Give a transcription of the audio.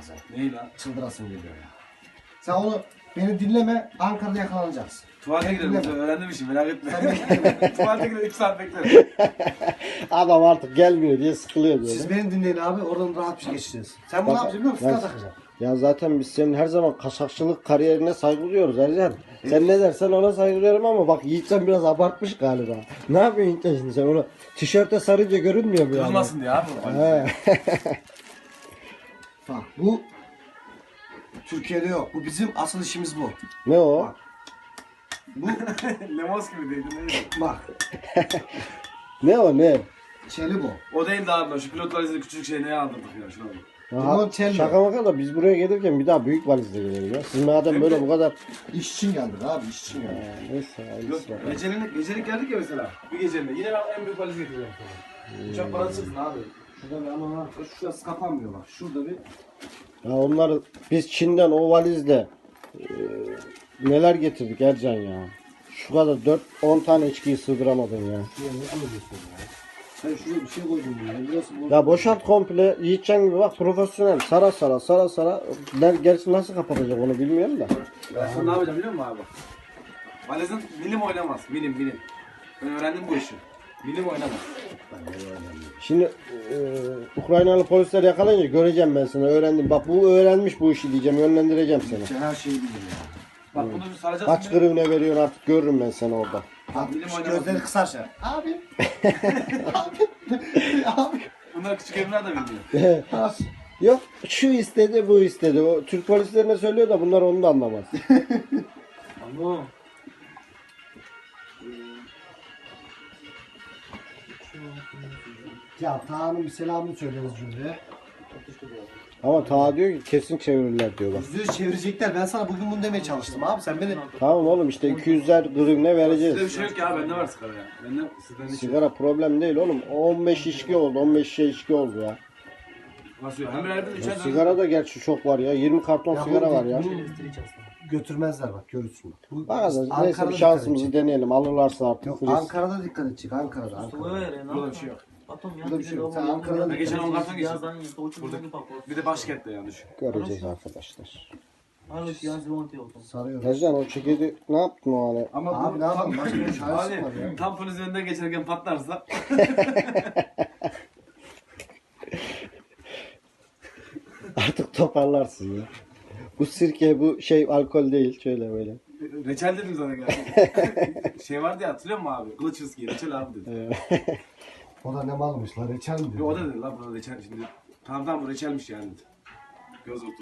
sen. Neyi lan? Çıldırasın geliyor ya. Sen onu beni dinleme Ankara'da yakalanacaksın. Tuvalete gidelim. Dinleme. Öğrendim işi merak etme. Sen Tuvalete gidelim 3 saat beklerim. Adam artık gelmiyor diye sıkılıyor böyle. Siz beni dinleyin abi oradan rahat bir şey geçeceğiz. Sen bunu ne yapacaksın biliyor musun? Sıra takacaksın. Ya zaten biz senin her zaman kaçakçılık kariyerine saygı duyuyoruz Ercan. Sen ne dersen ona saygı duyuyorum ama bak Yiğitcan biraz abartmış galiba. Ne yapıyorsun Yiğitcan şimdi sen onu tişörte sarınca görünmüyor mu yani? Kırılmasın diye abi. He. Bak bu Türkiye'de yok. Bu bizim asıl işimiz bu. ne o? Bak. Bu Lemos gibi değildi neydi? bak Ne o ne? çeli bu. O değil de abi. Şu pilotlar izledi küçücük şey neye aldırdık ya şuna bak. Aha, Limon şaka maka da biz buraya gelirken bir daha büyük valizle gelelim ya. Siz madem böyle bu kadar... İş için geldik abi iş için geldik. Ha, Neyse Yok, hayırlısı bakalım. gecelik, gecelik geldik ya mesela. Bir gecelik. Yine ben en büyük valiz getiriyorum sana. Uçak parası çıksın abi. Şurada bir ama var. Şurası kapanmıyor bak. Şurada bir Ya onları biz Çin'den o valizle e, neler getirdik Ercan ya. Şu kadar 4-10 tane içkiyi sığdıramadın ya. şuraya ne koyuyorsun ya? Sen şuraya bir şey koydun buraya. Burası bu. Ya boşalt komple Yiğitcan gibi bak profesyonel sara sara sara sara. Der, gerçi nasıl kapatacak onu bilmiyorum da. Ben sana ne yapacağım biliyor musun abi? Valizin milim oynamaz. Milim milim. Ben öğrendim bu işi. Milim oynamaz. Şimdi e, Ukraynalı polisler yakalayınca göreceğim ben seni öğrendim. Bak bu öğrenmiş bu işi diyeceğim yönlendireceğim seni. Sen her şeyi bilir ya. Bak bunu bir saracaksın. Kaç grivne veriyorsun artık görürüm ben seni orada. Bak Bilim şu gözleri kısarsa. Abi. abi. abi. Bunlar küçük evler de bilmiyor. Abi. Yok şu istedi bu istedi. O Türk polislerine söylüyor da bunlar onu da anlamaz. Anladım. Ya Taha'nın bir selamını söyleriz cümleye. Ama ta diyor ki kesin çevirirler diyor bak. Yüzde yüz çevirecekler. Ben sana bugün bunu demeye çalıştım abi. Sen beni Tamam oğlum işte 200'ler grivne vereceğiz. Sizde bir şey yok ya. Bende var sigara ya. Bende sizden hiç yok. Sigara problem değil oğlum. 15 içki oldu. 15 şey içki oldu ya. Sigara da gerçi çok var ya. 20 karton Ya sigara var ya. bu- Götürmezler bak görürsün. bak. Bu- Bakalım neyse bir şansımızı deneyelim. Alırlarsa artık Yok. Ankara'da dikkat edecek Ankara'da. Ankara'da. Burada bir şey yok. Atom Burada bir şey yok. Sen Ankara'da bir Geçen on karttan geçiyor. Bir de başkentte yani düşün. Göreceğiz arkadaşlar. Sarıyor. Özcan o çekirdeği ne yaptın o hale? Ama Abi bu ne yapalım? Başka bir çaresi var tam önünden geçerken patlarsa Artık toparlarsın ya. Bu sirke bu şey alkol değil. Şöyle böyle. reçel dedim sana galiba. şey vardı ya hatırlıyor musun abi? Viski reçel abi dedi. O da ne malmış lan reçel mi Yo, diyor. o da dedi lan burada reçel şimdi. Tamam tamam bu reçelmiş yani dedi. Göz otu.